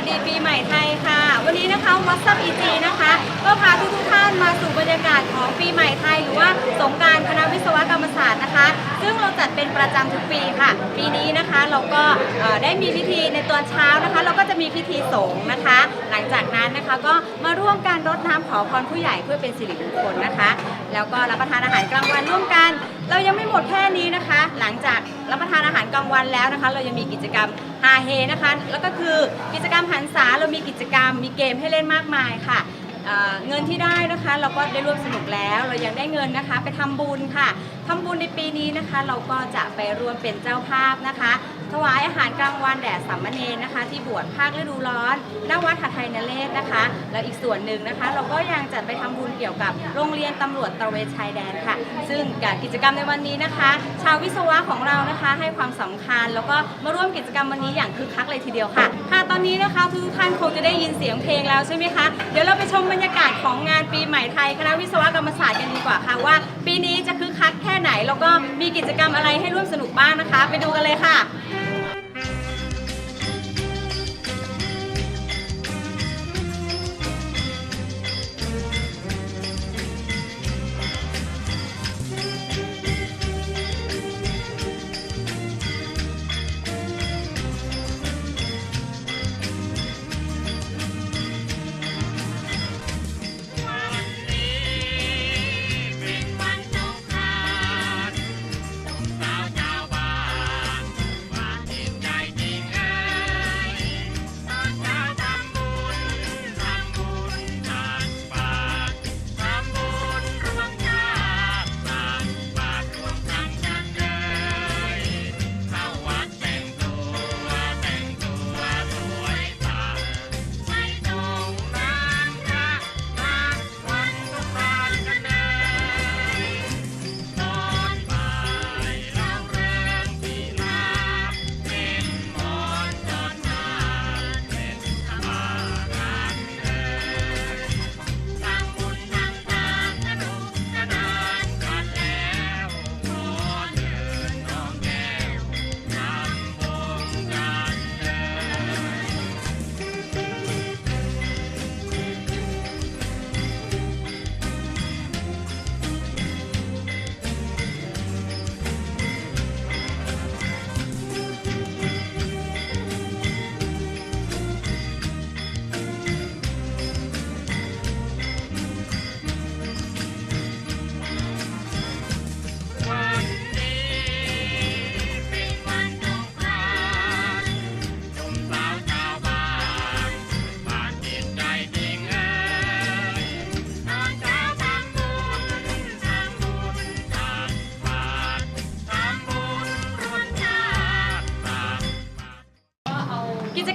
สดีปีใหม่ไทยค่ะ วันนี้นะคะวั s ซับอีจีนะคะ ก็พาทุกทุกท่านมาสู่บรรยากาศของปีใหม่ไทย หรือว่าสงการคณะวิศว ซึ่งเราจัดเป็นประจำทุกปีค่ะ ปีนี้นะคะเราก็เอ่อได้มีพิธีในตอนเช้านะคะ เราก็จะมีพิธีสงฆ์นะคะ หลังจากนั้นนะคะก็มาร่วมการรดน้ำขอพรผู้ใหญ่เพื่อเป็นสิริมงคลนะคะ แล้วก็รับประทานอาหารกลางวันร่วมกัน เรายังไม่หมดแค่นี้นะคะ หลังจากรับประทานอาหารกลางวันแล้วนะคะ เรายังมีกิจกรรมฮาเฮนะคะ แล้วก็คือกิจกรรมหันษาเรามีกิจกรรมมีเกมให้เล่นมากมายค่ะ เงินที่ได้นะคะเราก็ได้ร่วมสนุกแล้วเรายังได้เงินนะคะ ไปทำบุญค่ะทำบุญในปีนี้นะคะ เราก็จะไปร่วมเป็นเจ้าภาพนะคะ ถวายอาหารกลางวันแด่สามเณรนะคะ ที่บวชภาคฤดูร้อนณวัดหาไทยนเรศนะคะ แล้วอีกส่วนหนึ่งนะคะ เราก็ยังจัดไปทำบุญเกี่ยวกับโรงเรียนตำรวจตระเวนชายแดนค่ะ ซึ่งกับกิจกรรมในวันนี้นะคะ ชาววิศวะของเรานะคะให้ความสำคัญ แล้วก็มาร่วมกิจกรรมวันนี้อย่างคึกคักเลยทีเดียวค่ะ ค่ะตอนนี้นะคะทุกท่านคงจะได้ยินเสียงเพลงแล้วใช่ไหมคะเดี๋ยวเราไปชมบรรยากาศของงานปีใหม่ไทยคณะวิศวกรรมศาสตร์กันดีกว่าค่ะว่า ปีนี้จะ แค่ไหนแล้วก็มีกิจกรรมอะไรให้ร่วมสนุกบ้างนะคะ ไปดูกันเลยค่ะ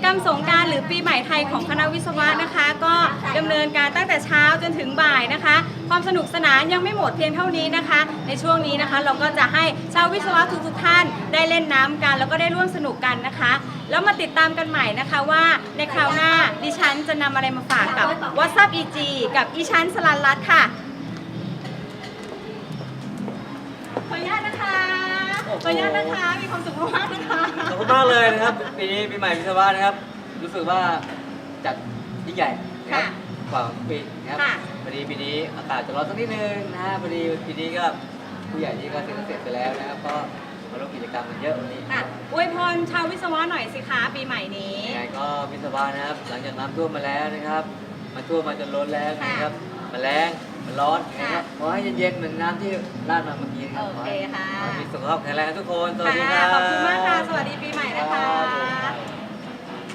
กิจกรรมสงการหรือปีใหม่ไทยของคณะวิศวะนะคะ ก็ดำเนินการตั้งแต่เช้าจนถึงบ่ายนะคะ ความสนุกสนานยังไม่หมดเพียงเท่านี้นะคะ ในช่วงนี้นะคะเราก็จะให้ชาววิศวะทุกๆท่านได้เล่นน้ำกัน แล้วก็ได้ร่วมสนุกกันนะคะ แล้วมาติดตามกันใหม่นะคะว่าในคราวหน้าดิฉันจะนำอะไรมาฝากกับ WhatsApp EG กับอีชันสลันรัตค่ะ ขออนุญาตนะคะ มีความสุขมากๆนะคะ ขอบคุณมากเลยนะครับปีนี้ปีใหม่พิศวะนะครับ รู้สึกว่าจัดยิ่งใหญ่นะครับค่ะกว่าทุกปีนะครับค่ะ พอดีปีนี้อากาศจะร้อนสักนิดนึงนะฮะพอดีปีนี้ก็ผู้ใหญ่ที่ก็เสร็จเสร็จไปแล้วนะครับก็มาร่วมกิจกรรมกันเยอะวันนี้ค่ะอวยพรชาววิศวะหน่อยสิคะปีใหม่นี้ ยังไงก็พิศวะนะครับ หลังจากน้ำท่วมมาแล้วนะครับมันท่วมมาจนล้นแล้วนะครับมันแรงมันร้อนนะครับขอให้เย็นๆเหมือนน้ำที่ราดมาเมื่อกี้นะครัโอเคค่ะ ขอให้มี สุขภาพแข็งแรงกันทุกคน สวัสดีคค่ะรับขอบคุณมากค่ะ สวัสดีปีใหม่นะคะครับ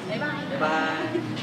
บ๊ายบาย บ๊ายบาย